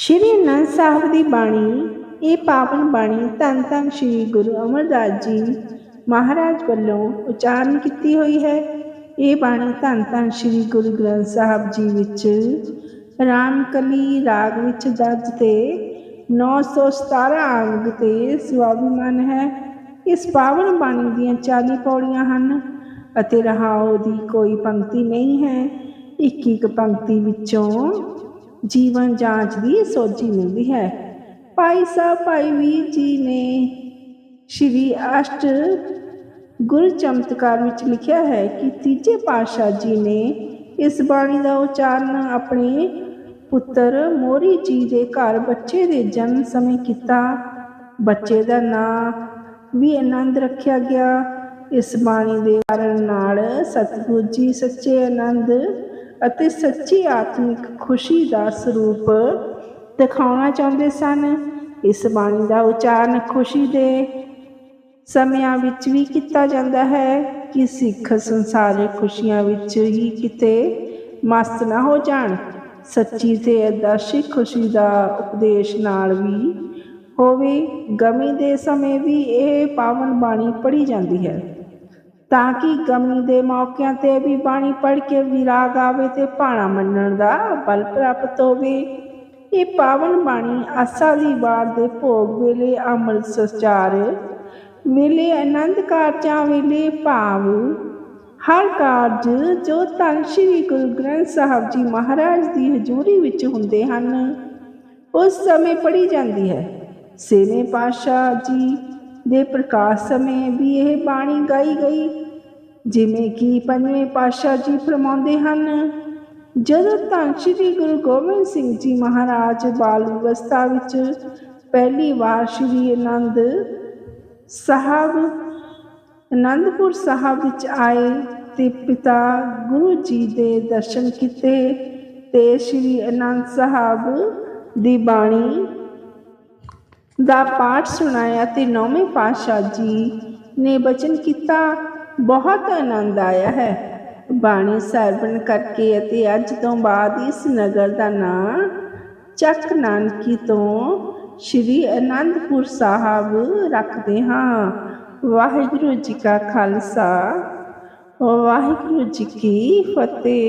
ਸ਼੍ਰੀ ਅਨੰਦ ਸਾਹਿਬ ਦੀ ਬਾਣੀ, ਇਹ ਪਾਵਨ ਬਾਣੀ ਧੰਨ ਧੰਨ ਸ਼੍ਰੀ ਗੁਰੂ ਅਮਰਦਾਸ ਜੀ ਮਹਾਰਾਜ ਵੱਲੋਂ ਉਚਾਰਨ ਕੀਤੀ ਹੋਈ ਹੈ। ਇਹ ਬਾਣੀ ਧੰਨ ਧੰਨ ਸ਼੍ਰੀ ਗੁਰੂ ਗ੍ਰੰਥ ਸਾਹਿਬ ਜੀ ਵਿੱਚ ਰਾਮਕਲੀ ਰਾਗ ਵਿੱਚ ਦਰਜ ਤੇ 917 ਅੰਗ ਤੇ ਸਵਾਭਿਮਾਨ ਹੈ। ਇਸ ਪਾਵਨ ਬਾਣੀ ਦੀਆਂ 40 ਪੌੜੀਆਂ ਹਨ ਅਤੇ ਰਹਾਉ ਦੀ ਕੋਈ ਪੰਕਤੀ ਨਹੀਂ ਹੈ। ਇੱਕ ਇੱਕ ਪੰਕਤੀ ਵਿੱਚੋਂ ਜੀਵਨ ਜਾਂਚ ਦੀ ਸੋਝੀ ਮਿਲਦੀ ਹੈ। ਭਾਈ ਸਾਹਿਬ, ਭਾਈ ਵੀਰ ਜੀ ਨੇ ਸ਼੍ਰੀ ਅਸ਼ਟ ਗੁਰ ਚਮਤਕਾਰ ਵਿੱਚ ਲਿਖਿਆ ਹੈ ਕਿ ਤੀਜੇ ਪਾਤਸ਼ਾਹ ਜੀ ਨੇ ਇਸ ਬਾਣੀ ਦਾ ਉਚਾਰਨ ਆਪਣੇ ਪੁੱਤਰ ਮੋਰੀ ਜੀ ਦੇ ਘਰ ਬੱਚੇ ਦੇ ਜਨਮ ਸਮੇਂ ਕੀਤਾ। ਬੱਚੇ ਦਾ ਨਾਂ ਵੀ ਆਨੰਦ ਰੱਖਿਆ ਗਿਆ। ਇਸ ਬਾਣੀ ਦੇ ਕਾਰਨ ਨਾਲ ਸਤਿਗੁਰੂ ਜੀ ਸੱਚੇ ਆਨੰਦ ਅਤੇ ਸੱਚੀ ਆਤਮਿਕ ਖੁਸ਼ੀ ਦਾ ਸਰੂਪ ਦਿਖਾਉਣਾ ਚਾਹੁੰਦੇ ਸਨ। ਇਸ ਬਾਣੀ ਦਾ ਉਚਾਰਨ ਖੁਸ਼ੀ ਦੇ ਸਮਿਆਂ ਵਿੱਚ ਵੀ ਕੀਤਾ ਜਾਂਦਾ ਹੈ ਕਿ ਸਿੱਖ ਸੰਸਾਰਿਕ ਖੁਸ਼ੀਆਂ ਵਿੱਚ ਹੀ ਕਿਤੇ ਮਸਤ ਨਾ ਹੋ ਜਾਣ। ਸੱਚੀ ਤੇ ਅਦਰਸ਼ੀ ਖੁਸ਼ੀ ਦਾ ਉਪਦੇਸ਼ ਨਾਲ ਵੀ ਹੋਵੇ, ਗਮੀ ਦੇ ਸਮੇਂ ਵੀ ਇਹ ਪਾਵਨ ਬਾਣੀ ਪੜ੍ਹੀ ਜਾਂਦੀ ਹੈ। ਤਾਂ ਕਿ ਗਮੀ ਦੇ ਮੌਕਿਆਂ ਤੇ ਵੀ ਬਾਣੀ ਪੜ੍ਹ ਕੇ ਵਿਰਾਗ ਆਵੇ ਤੇ ਭਾਣਾ ਮੰਨਣ ਦਾ ਬਲ ਪ੍ਰਾਪਤ ਹੋਵੇ। ਇਹ ਪਾਵਨ ਬਾਣੀ ਆਸਾ ਦੀ ਵਾਰ ਦੇ ਭੋਗ ਵੇਲੇ ਅਮਲ ਸਚਾਰ ਵੇਲੇ ਆਨੰਦ ਕਾਰਜਾਂ ਵੇਲੇ ਭਾਵ। ਹਰ ਕਾਰਜ ਜੋ ਧੰਨ ਸ਼੍ਰੀ ਗੁਰੂ ਗ੍ਰੰਥ ਸਾਹਿਬ ਜੀ ਮਹਾਰਾਜ ਦੀ ਹਜ਼ੂਰੀ ਵਿੱਚ ਹੁੰਦੇ ਹਨ, ਉਸ ਸਮੇਂ ਪੜ੍ਹੀ ਜਾਂਦੀ ਹੈ। ਛੇਵੇਂ ਪਾਤਸ਼ਾਹ ਜੀ ਦੇ ਪ੍ਰਕਾਸ਼ ਸਮੇਂ ਵੀ ਇਹ ਬਾਣੀ ਗਾਈ ਗਈ। ਜਿਵੇਂ ਕਿ ਪੰਜਵੇਂ ਪਾਤਸ਼ਾਹ ਜੀ ਫਰਮਾਉਂਦੇ ਹਨ, ਜਦੋਂ ਧੰਨ ਸ਼੍ਰੀ ਗੁਰੂ ਗੋਬਿੰਦ ਸਿੰਘ ਜੀ ਮਹਾਰਾਜ ਬਾਲ ਅਵਸਥਾ ਵਿੱਚ ਪਹਿਲੀ ਵਾਰ ਸ਼੍ਰੀ ਆਨੰਦ ਸਾਹਿਬ ਅਨੰਦਪੁਰ ਸਾਹਿਬ ਵਿੱਚ ਆਏ ਤੇ ਪਿਤਾ ਗੁਰੂ ਜੀ ਦੇ ਦਰਸ਼ਨ ਕੀਤੇ ਤੇ ਸ਼੍ਰੀ ਅਨੰਦ ਸਾਹਿਬ ਦੀ ਬਾਣੀ ਦਾ ਪਾਠ ਸੁਣਾਇਆ ਤੇ ਨੌਵੇਂ ਪਾਤਸ਼ਾਹ ਜੀ ਨੇ ਬਚਨ ਕੀਤਾ, ਬਹੁਤ ਆਨੰਦ ਆਇਆ ਹੈ। ਬਾਣੀ ਸਰਵਣ ਕਰਕੇ ਅਤੇ ਅੱਜ ਤੋਂ ਬਾਅਦ ਇਸ ਨਗਰ ਦਾ ਨਾਂ ਚੱਕ ਨਾਨਕੀ ਤੋਂ ਸ਼੍ਰੀ ਅਨੰਦਪੁਰ ਸਾਹਿਬ ਰੱਖਦੇ ਹਾਂ। ਵਾਹਿਗੁਰੂ ਜੀ ਕਾ ਖਾਲਸਾ, ਵਾਹਿਗੁਰੂ ਜੀ ਕੀ ਫਤਿਹ।